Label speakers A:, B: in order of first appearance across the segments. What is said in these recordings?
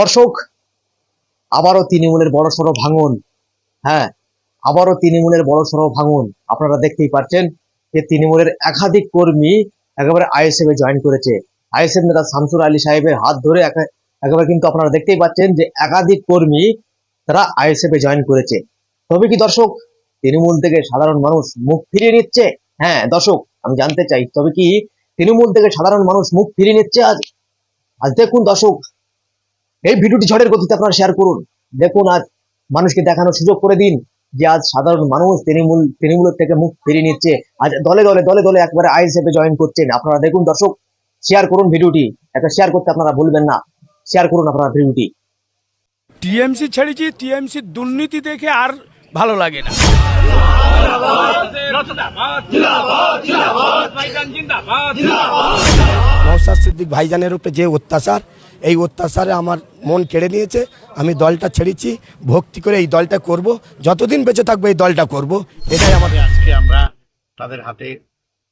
A: দর্শক, আবারও তৃণমূলের বড় সড়ো ভাঙন। হ্যাঁ আবারও তৃণমূলের বড় সড়ো ভাঙন। আপনারা দেখতেই পাচ্ছেন যে তৃণমূলের একাধিক কর্মী একেবারে আইএসএফ এ জয়েন করেছে। আইএসএফ নেতা শামসুর আলী সাহেবের হাত ধরে একে- একেবারে কিন্তু আপনারা দেখতেই পাচ্ছেন যে একাধিক কর্মী তারা আইএসএফ এ জয়েন করেছে। তবে কি দর্শক, তৃণমূল থেকে সাধারণ মানুষ মুখ ফিরিয়ে নিচ্ছে? হ্যাঁ দর্শক, আমি জানতে চাই, তবে কি তৃণমূল থেকে সাধারণ মানুষ মুখ ফিরিয়ে নিচ্ছে আজ? আজ দেখুন দর্শক এই ভিডিওটি ঝড়ের গতিতে আপনারা শেয়ার করুন। দেখুন আজ মানুষকে দেখানোর সুযোগ করে দিন যে আজ সাধারণ মানুষ তৃণমূল তৃণমূলের থেকে মুখ ফিরিয়ে নিচ্ছে। আজ দলে দলে দলে দলে একবারে আইএসএফ এ জয়েন করছেন। আপনারা দেখুন দর্শক শেয়ার করুন ভিডিওটি। একটা শেয়ার করতে আপনারা ভুলবেন না। শেয়ার করুন আপনারা ভিডিওটি।
B: টিএমসি ছেড়েছি টিএমসি দুর্নীতি দেখে আর ভালো লাগে না।
C: নওসাদ সিদ্দিক ভাইজানের উপরে যে অত্যাচার এই অত্যাচারে আমার মন কেড়ে নিয়েছে। আমি দলটা ছেড়েছি ভক্তি করে এই দলটা করব যতদিন বেঁচে থাকব এই দলটা করব। এটাই আমাদের
D: আজকে আমরা তাদের হাতে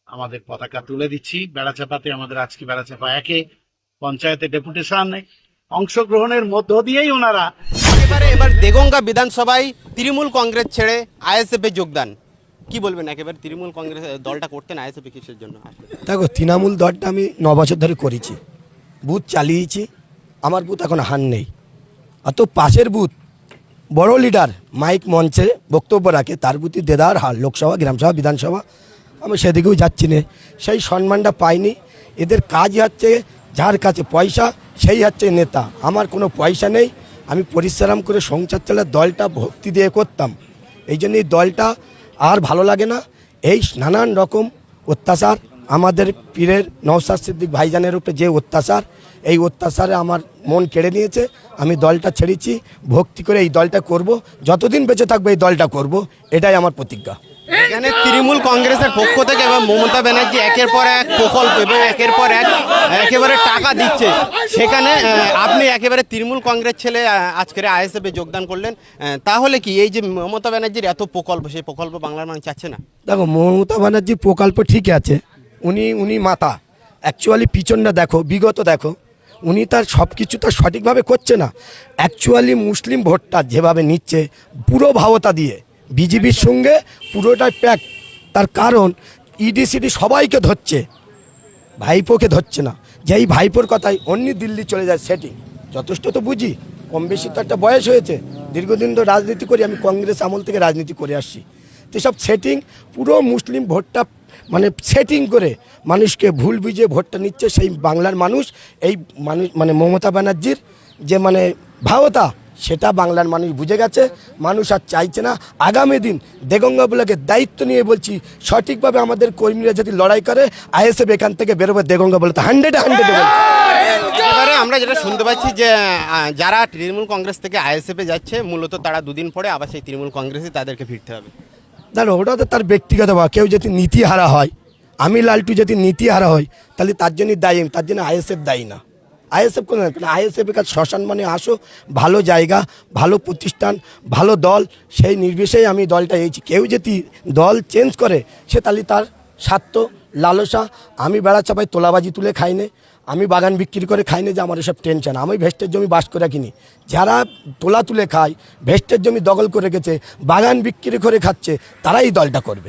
D: আমাদের পতাকা তুলে দিচ্ছি। বেড়াচাপাতে আমাদের আজকে বেড়াচাপা একে পঞ্চায়েতে ডেপুটেশন অংশগ্রহণের মধ্য দিয়েই ওনারা
E: এবারে এবার দেগঙ্গা বিধানসভায় তৃণমূল কংগ্রেস ছেড়ে আইএসএফে যোগদান। কি বলবেন? একেবারে তৃণমূল কংগ্রেস দলটা করতেন আইএসএফে কিসের জন্য?
C: দেখো, তৃণমূল দলটা আমি ন বছর ধরে করেছি। বুথ চালিয়েছি, আমার বুথ এখন হান নেই। অত পাশের বুথ, বড় লিডার মাইক মঞ্চে বক্তব্য রাখে, তার বুথই দেদার হার, লোকসভা, গ্রামসভা, বিধানসভা, আমি সেদিকেও যাচ্ছি না। সেই সম্মানটা পাইনি। এদের কাজ হচ্ছে যার কাছে পয়সা, সেই হচ্ছে নেতা। আমার কোনো পয়সা নেই। আমি পরিশ্রম করে সংসার চালার দলটা ভক্তি দিয়ে করতাম। এই জন্য দলটা আর ভালো লাগে না? এই নানান রকম অত্যাচার আমাদের পীরের নওসাদ সিদ্দিক ভাইজানের উপরে যে অত্যাচার, এই অত্যাচারে আমার মন কেড়ে নিয়েছে। আমি দলটা ছেড়েছি, ভক্তি করে এই দলটা করব। যতদিন বেঁচে থাকবে এই দলটা করব। এটাই আমার প্রতিজ্ঞা।
E: এখানে তৃণমূল কংগ্রেসের পক্ষ থেকে এবং মমতা ব্যানার্জি একের পর এক প্রকল্প এবং একের পর এক একেবারে টাকা দিচ্ছে। সেখানে আপনি একেবারে তৃণমূল কংগ্রেস ছেলে আজকের আইএসএফে যোগদান করলেন। তাহলে কি এই যে মমতা ব্যানার্জির এত প্রকল্প, সেই প্রকল্প বাংলার মানুষ চাচ্ছে না?
C: দেখো, মমতা ব্যানার্জির প্রকল্প ঠিক আছে। উনি উনি মাতা। অ্যাকচুয়ালি পিছনটা দেখো, বিগত দেখো, উনি তার সব কিছু তার সঠিকভাবে করছে না। অ্যাকচুয়ালি মুসলিম ভোটটা যেভাবে নিচ্ছে, পুরো ভাবতা দিয়ে বিজেপির সঙ্গে পুরোটাই প্যাক তার কারণ ইডিসিডি সবাইকে ধরছে। ভাইপোকে ধরছে না। যেই ভাইপোর কথাই অন্য দিল্লি চলে যায় সেটিং যথেষ্ট তো বুঝি কম বেশি তো একটা বয়স হয়েছে। দীর্ঘদিন তো রাজনীতি করি, আমি কংগ্রেস আমল থেকে রাজনীতি করে আসছি। তো সব সেটিং পুরো মুসলিম ভোটটা মানে সেটিং করে মানুষকে ভুল বুঝিয়ে ভোটটা নিচ্ছে সেই বাংলার মানুষ। এই মানুষ মানে মমতা ব্যানার্জির যে মানে ভাবতা সেটা বাংলার মানুষ বুঝে গেছে মানুষ আর চাইছে না। আগামী দিন দেগঙ্গা বলাকে দায়িত্ব নিয়ে বলছি সঠিকভাবে আমাদের কর্মীরা যদি লড়াই করে আইএসএফ এখান থেকে বেরোবে দেগঙ্গা বলতে হান্ড্রেড হান্ড্রেড
E: এবারে আমরা যেটা শুনতে পাচ্ছি যে যারা তৃণমূল কংগ্রেস থেকে আইএসএফে যাচ্ছে মূলত তারা দুদিন পরে আবার সেই তৃণমূল কংগ্রেসে তাদেরকে ফিরতে হবে।
C: দেখো ওটা তো তার ব্যক্তিগত বা কেউ যদি নীতি হারা হয় আমি লালটু যদি নীতি হারা হয় তাহলে তার জন্যই দায়ী তার জন্য আইএসএফ দায়ী না। আইএসএফ কোনো আইএসএফ এর কাছে শ্মশান মানে আসো, ভালো জায়গা, ভালো প্রতিষ্ঠান, ভালো দল। সেই নির্বিশেষে আমি দলটা এইছি কেউ যদি দল চেঞ্জ করে, সে তাহলে তার স্বার্থ লালসা। আমি বেড়া চাপাই তোলাবাজি তুলে খাইনে আমি বাগান বিক্রি করে খাইনি যে আমার এসব টেনশন আমি ভেস্টের জমি বাস করে রাখিনি। যারা তোলা তুলে খায়, ভেস্টের জমি দখল করে রেখেছে, বাগান বিক্রি করে খাচ্ছে, তারাই দলটা করবে।